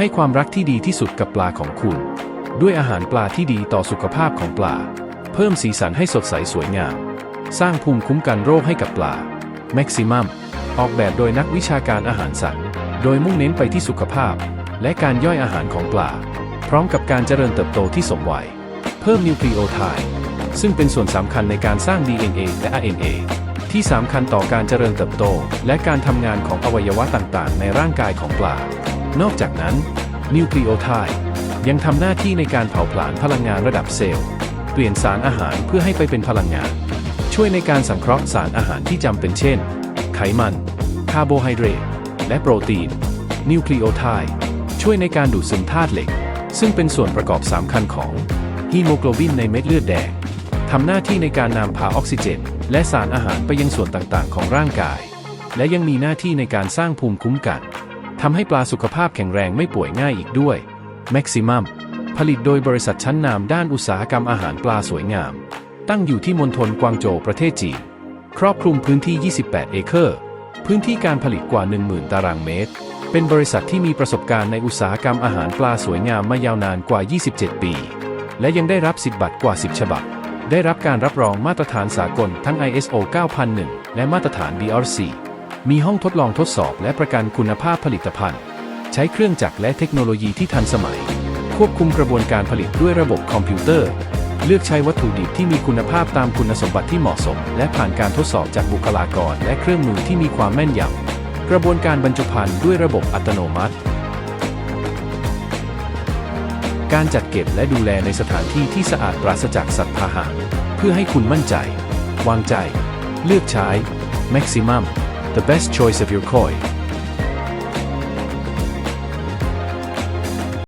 ให้ความรักที่ดีที่สุดกับปลาของคุณ ด้วยอาหารปลาที่ดีต่อสุขภาพของปลา เพิ่มสีสันให้สดใสสวยงาม สร้างภูมิคุ้มกันโรคให้กับปลา Maximum ออกแบบโดยนักวิชาการอาหารสัตว์ โดยมุ่งเน้นไปที่สุขภาพ และการย่อยอาหารของปลา พร้อมกับการเจริญเติบโตที่สมวัย เพิ่มนิวคลีโอไทด์ซึ่งเป็นส่วนสำคัญในการสร้าง DNA และ RNA ที่สำคัญต่อการเจริญเติบโต และการทำงานของอวัยวะต่างๆ ในร่างกายของปลา นอกจากนั้นนิวคลีโอไทด์ยังทำหน้าที่ในการเผาผลาญพลังงานระดับเซลล์ เปลี่ยนสารอาหารเพื่อให้ไปเป็นพลังงาน ช่วยในการสังเคราะห์สารอาหารที่จำเป็นเช่น ไขมัน คาร์โบไฮเดรต และโปรตีน นิวคลีโอไทด์ช่วยในการดูดซึมธาตุเหล็ก ซึ่งเป็นส่วนประกอบสำคัญของฮีโมโกลบินในเม็ดเลือดแดงทำหน้าที่ในการนำพาออกซิเจน และสารอาหารไปยังส่วนต่างๆ ของร่างกาย และยังมีหน้าที่ในการสร้างภูมิคุ้มกัน ทำให้ปลาสุขภาพแข็งแรงไม่ป่วยง่ายอีกด้วย Maximum ผลิตโดยบริษัทชั้นนำด้านอุตสาหกรรมอาหารปลาสวยงาม ตั้งอยู่ที่มณฑลกวางโจวประเทศจีน ครอบคลุมพื้นที่ 28 เอเคอร์ พื้นที่การผลิตกว่า 10,000 ตารางเมตร เป็นบริษัทที่มีประสบการณ์ในอุตสาหกรรมอาหารปลาสวยงามมายาวนานกว่า 27 ปี และยังได้รับสิทธิบัตรกว่า 10 ฉบับ ได้รับการรับรองมาตรฐานสากลทั้ง ISO 9001 และมาตรฐาน BRC มีห้องทดลองทดสอบและประกันคุณภาพผลิตภัณฑ์ ใช้เครื่องจักรและเทคโนโลยีที่ทันสมัย ควบคุมกระบวนการผลิตด้วยระบบคอมพิวเตอร์ เลือกใช้วัตถุดิบที่มีคุณภาพตามคุณสมบัติที่เหมาะสม และผ่านการทดสอบจากบุคลากร และเครื่องมือที่มีความแม่นยำกระบวนการบรรจุภัณฑ์ด้วยระบบอัตโนมัติ การจัดเก็บและดูแลในสถานที่ที่สะอาดปราศจากสัตว์พาหะเพื่อให้คุณมั่นใจ วางใจ เลือกใช้ Maximum the best choice of your koi